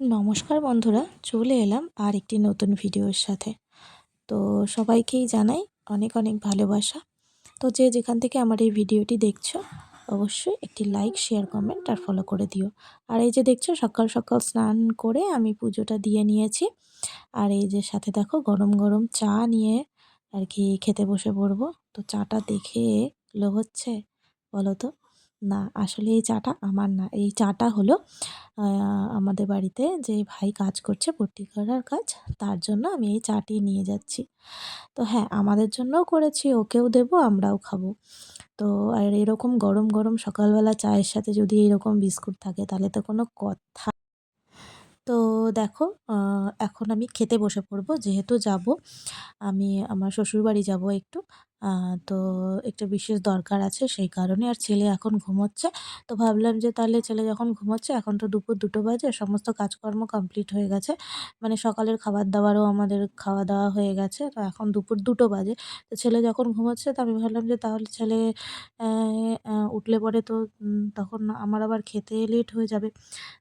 নমস্কার বন্ধুরা, চলে এলাম আর একটি নতুন ভিডিওর সাথে। তো সবাইকেই জানাই অনেক অনেক ভালোবাসা। তো যে যেখান থেকে আমার এই ভিডিওটি দেখছ, অবশ্যই একটি লাইক, শেয়ার, কমেন্ট আর ফলো করে দিও। আর এই যে দেখছ, সকাল সকাল স্নান করে আমি পুজোটা দিয়ে নিয়েছি। আর এই যে সাথে দেখো, গরম গরম চা নিয়ে আর কি খেতে বসে পড়ব। তো চাটা দেখে লোভ হচ্ছে, বলো তো? না, আসলে এই চাটা আমার না। এই চাটা হলো আমাদের বাড়িতে যে ভাই কাজ করছে পট্টি করার কাজ, তার জন্য আমি এই চাটি নিয়ে যাচ্ছি। তো হ্যাঁ আমাদের জন্যও করেছি, ওকেও দেবো, আমরাও খাব। তো আর এরকম গরম গরম সকালবেলা চায়ের সাথে যদি এরকম বিস্কুট থাকে, তাহলে তো কোনো কথা তো দেখো এখন আমি খেতে বসে পড়ব, যেহেতু যাব, আমি আমার শ্বশুরবাড়ি যাব একটু। তো একটা বিশেষ দরকার আছে সেই কারণে। আর ছেলে এখন ঘুমোচ্ছে। তো ভাবলাম যে তাহলে ছেলে যখন ঘুমোচ্ছে, এখন তো দুপুর দুটো বাজে, সমস্ত কাজকর্ম কমপ্লিট হয়ে গেছে। মানে সকালের খাবার দাবারও আমাদের খাওয়া দাওয়া হয়ে গেছে। তো এখন দুপুর দুটো বাজে। তো ছেলে যখন ঘুমোচ্ছে, তো আমি ভাবলাম যে তাহলে ছেলে উঠলে পরে তো তখন আমার আবার খেতে লেট হয়ে যাবে।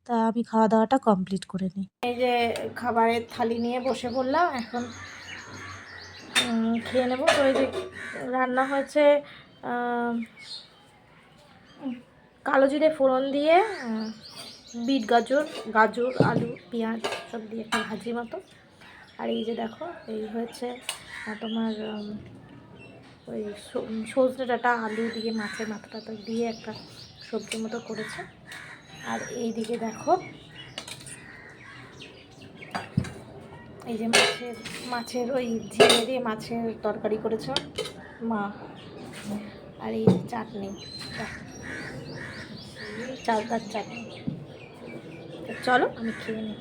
তা আমি খাওয়া দাওয়াটা কমপ্লিট করে নিই। এই যে খাবারের থালি নিয়ে বসে পড়লাম, এখন খেয়ে নেব। তো এই যে রান্না হয়েছে কালো জিরে ফোড়ন দিয়ে বিট, গাজর গাজর, আলু, পেঁয়াজ সব দিয়ে একটা ভাজি মতো। আর এই যে দেখো, এই হয়েছে তোমার ওই সজনে ডাটা আলু দিয়ে, মাছের মাথাটা দিয়ে একটা সবজির মতো করেছে। আর এই দিকে দেখো এই যে মাছের মাছের ওই ঝিঙে দিয়ে মাছের তরকারি করেছ? মা। আর এই চাটনি। চালতার চাটনি। চলো, আমি খেয়ে নেব।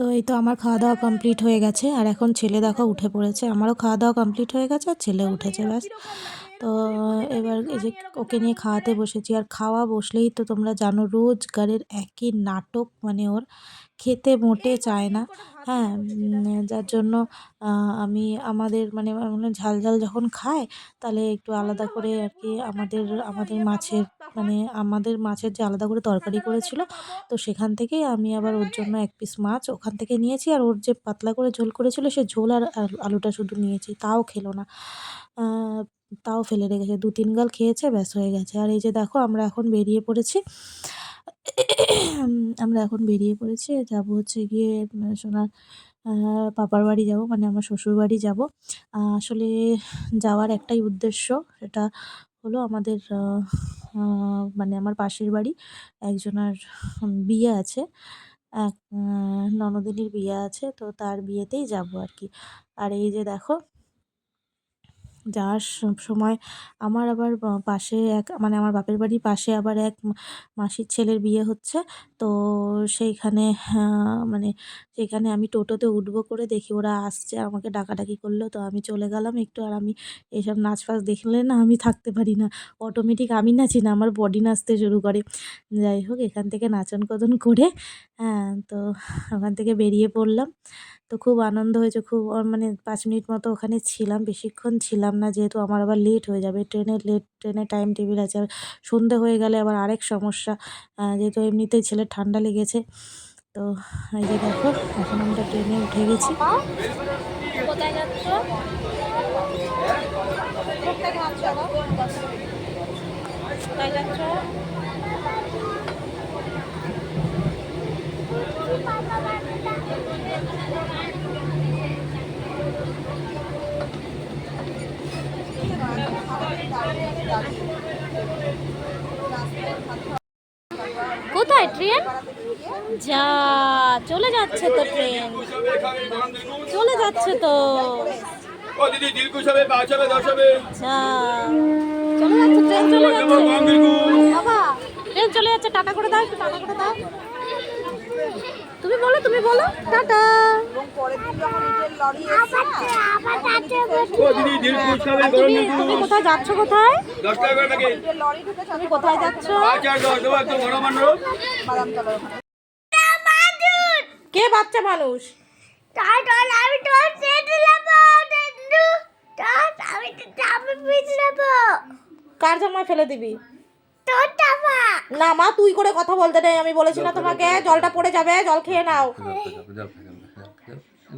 তো এই তো আমার খাওয়া দাওয়া কমপ্লিট হয়ে গেছে। আর এখন ছেলে দেখো উঠে পড়েছে। আমারও খাওয়া দাওয়া কমপ্লিট হয়ে গেছে, আর ছেলে উঠেছে ব্যাস। তো এবার এই যে ওকে নিয়ে খাওয়াতে বসেছি। আর খাওয়া বসলেই তো তোমরা জানো, রোজগারের একই নাটক মানে ওর। খেতে মোটে চায় না। হ্যাঁ যার জন্য আমি আমাদের মানে মানে ঝাল ঝাল যখন খায় তাহলে একটু আলাদা করে আর কি আমাদের আমাদের মাছের মানে আমাদের মাছের যে আলাদা করে তরকারি করেছিল তো সেখান থেকেই আমি আবার ওর জন্য এক পিস মাছ ওখান থেকে নিয়েছি। আর ওর যে পাতলা করে ঝোল করেছিল সে ঝোল আর আলুটা শুধু নিয়েছি তাও খেলো না। তাও ফেলে রেখেছে দু তিন গাল খেয়েছে ব্যাস হয়ে গেছে। আর এই যে দেখো আমরা এখন বেরিয়ে পড়েছি। আমরা এখন বেরিয়ে পড়েছি, যাব হচ্ছে গিয়ে সোনার পাপার বাড়ি যাব মানে আমার শ্বশুর বাড়ি যাব। আসলে যাওয়ার একটাই উদ্দেশ্য, সেটা হলো আমাদের মানে আমার পাশের বাড়ি, একজনের বিয়ে আছে, এক ননদিনীর বিয়ে আছে, তো তার বিয়েতেই যাব আর কি। আর এই যে দেখো যাওয়ার সময় আমার আবার পাশে এক মানে আমার বাপের বাড়ির পাশে আবার এক মাসির ছেলের বিয়ে হচ্ছে। তো সেইখানে মানে সেখানে আমি টোটোতে উঠবো করে দেখি ওরা আসছে, আমাকে ডাকাডাকি করল। তো আমি চলে গেলাম একটু আর আমি এইসব নাচ ফাচ দেখলে না আমি থাকতে পারি না। অটোমেটিক আমি নাচি না, আমার বডি নাচতে শুরু করে। যাই হোক, এখান থেকে নাচন কদন করে হ্যাঁ তো ওখান থেকে বেরিয়ে পড়লাম। তো খুব আনন্দ হয়েছে, খুব মানে পাঁচ মিনিট মতো ওখানে ছিলাম, বেশিক্ষণ ছিলাম না, যেহেতু আমার আবার লেট হয়ে যাবে। ট্রেনের লেট ট্রেনের টাইম টেবিল আছে, আর সন্ধে হয়ে গেলে আবার আরেক সমস্যা যেহেতু এমনিতেই ছেলে ঠান্ডা লেগেছে। তো এই যে দেখো এখন আমরা ট্রেনে উঠে গেছি। কোথায় যাচ্ছ কোথায় যাচ্ছ কোথায় ট্রেন যা চলে যাচ্ছে তো ট্রেন চলে যাচ্ছে তো। দিদি দিলকুশ হবে পাঁচ হবে দশ হবে যা চলে যাচ্ছে। ট্রেন চলে যাচ্ছে বাবা ট্রেন চলে যাচ্ছে টাটা করে দাও টাটা করে দাও। তুমি বলো তুমি বলো। টাটা। তুমি কোথায় যাচ্ছ কোথায়? কোথায় যাচ্ছ পাঁচ আর দশ দেবো একদম বড় মানুষ বাদাম তলার ওখানে কে বাচ্চা মানুষ? আমি তোর সেটে নেব দাদু তোর আমি তো চাপে পিছ নেব কার জামায় ফেলে দিবি? তোর না মা তুই করে কথা বলতে নেই আমি বলেছি না তোমাকে জলটা পড়ে যাবে জল খেয়ে নাও।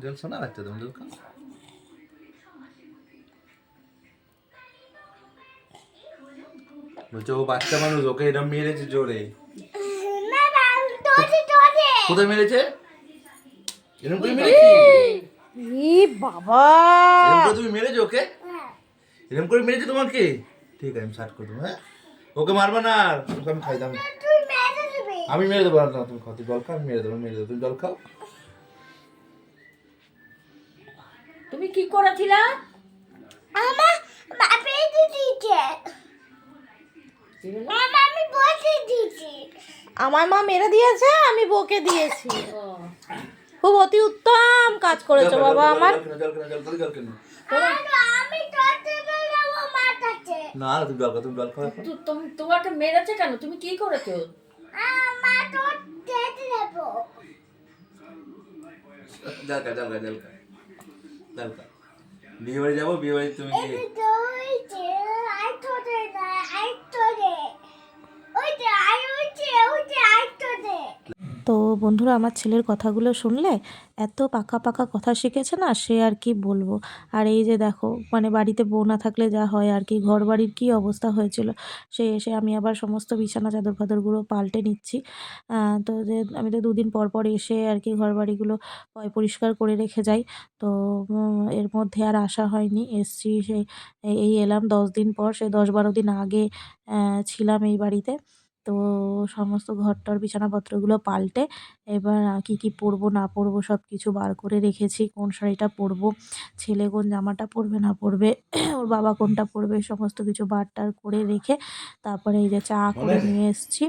জল শোনা লাগছে তুমি জল বলছে ও বাচ্চা মানুষ ওকে এরম মেরেছে জোরে। কোথায় মেরেছে? এরম করে বাবা। এরম করে তুমি মেরেছো ওকে? এরম করে মেরেছে তোমাকে? ঠিক আছে আমি করে দেবো হ্যাঁ? ওকে মারবা না। ওকে আমি খাই দাম মেরে আমি মেরে দেবো না তুমি খাও তুই জল খাও আমি মেরে দেবো মেরে দেবো তুমি জল খাও। তুমি কি করেছিলা? আমার বাপে দিয়েছি। আমার মা মেরে দিয়েছে আমি বকে দিয়েছি। খুব অতি উত্তম কাজ করেছ বাবা আমার। না তুমি জল খাও তুমি জল খাও। তুম- তোমাকে মেরেছে কেন? তুমি কি করেছ? বিয়ে বাড়ি যাব বিয়ে বাড়ি তুমি তো বন্ধুরা, আমার ছেলের কথাগুলো শুনলে এত পাকা পাকা কথা শিখেছে না, সে আর কি বলব। আর এই যে দেখো মানে বাড়িতে বউ না থাকলে যা হয় আর কি ঘর বাড়ির কী অবস্থা হয়েছিল, সে এসে আমি আবার সমস্ত বিছানা চাদর ফাদরগুলো পাল্টে নিচ্ছি। তো যে আমি তো দুদিন পর পর এসে আর কি ঘর বাড়িগুলো পরিষ্কার করে রেখে যাই। তো এর মধ্যে আর আসা হয়নি, এসছি সে, এই এলাম দশ দিন পর, সে দশ বারো দিন আগে ছিলাম এই বাড়িতে। তো সমস্ত ঘরটর বিছানাপত্রগুলো পাল্টে এবার কী কী পরবো না পরবো সব কিছু বার করে রেখেছি কোন শাড়িটা পরবো ছেলে কোন জামাটা পরবে না পরবে ওর বাবা কোনটা পরবে সমস্ত কিছু বার টার করে রেখে তারপরে এই যে চা করে নিয়ে এসেছি।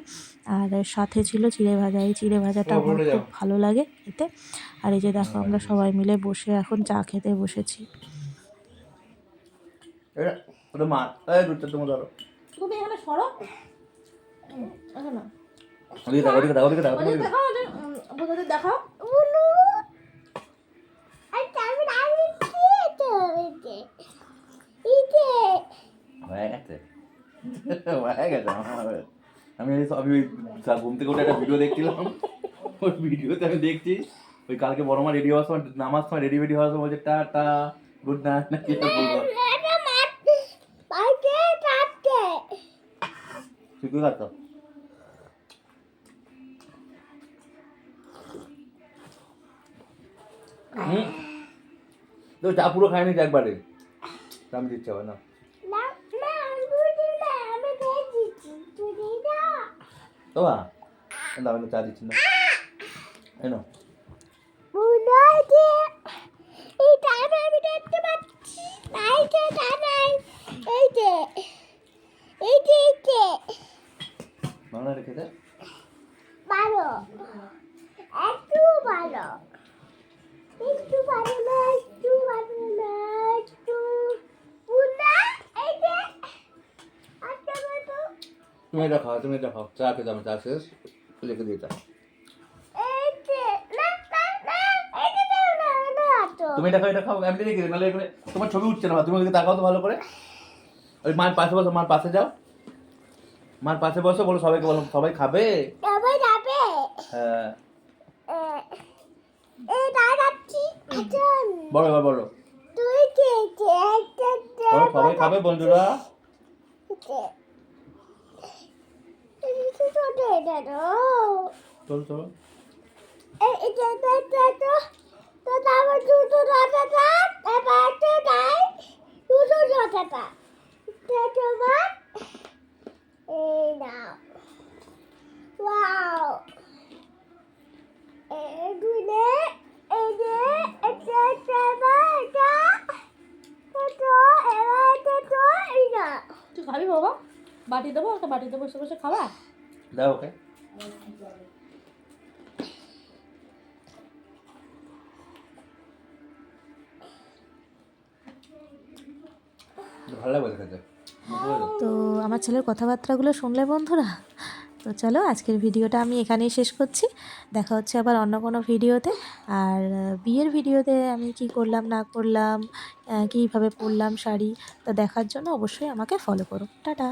আর সাথে ছিল চিড়ে ভাজা এই চিড়ে ভাজাটা আমার খুব ভালো লাগে খেতে। আর এই যে দেখো আমরা সবাই মিলে বসে এখন চা খেতে বসেছি। তুমি এখানে সরো। ওদিকে কি যে হয়ে গেছে হয়ে গেছে। আমি আমি ওই ঘুম থেকে উঠে একটা ভিডিও দেখছিলাম ওই ভিডিওতে আমি দেখছি ওই কালকে বড় মা রেডি হওয়ার সময় নামার সময় রেডি রেডি হওয়ার সময় বলছে টাটা গুড নাইট নাকি এটা বলব তুই কি হুম। তো চা পুরো খাইনি তো একবারে। আমি দিচ্ছি আবার না না না আমি বুঝি না আমি দিয়ে দিচ্ছি। তুই দিই না তো বা দাও আমি চা দিচ্ছি না। এই নাও। বুঝলো যে তুমি এটা খাও তুমি এটা খাও চা খেতে আমি চা শেষ লিখে তো তুমি এটা খাও এটা খাও আমি রেখে দিই নাহলে এখানে তোমার ছবি উঠছে না তুমি ওদিকে তাকাও তো ভালো করে। ওই মার পাশে বসো মার পাশে যাও। মার পাশে বসো বলো সবাইকে বলো সবাই খাবে? সবাই যাবে হ্যাঁ। বলো এবার বলো, সবাই খাবে বন্ধুরা ছোট এটা তো চলো চলো তুই খাবি বাবা বাটি দেবো একটা বাটিতে বসে বসে খাবা দাও ওকে তো আমার ছেলের কথাবার্তাগুলো শুনলে বন্ধুরা? তো চলো আজকের ভিডিওটা আমি এখানেই শেষ করছি। দেখা হচ্ছে আবার অন্য কোনো ভিডিওতে। আর বিয়ের ভিডিওতে আমি কি করলাম, না করলাম কীভাবে পরলাম শাড়ি, তা দেখার জন্য অবশ্যই আমাকে ফলো করো। টাটা।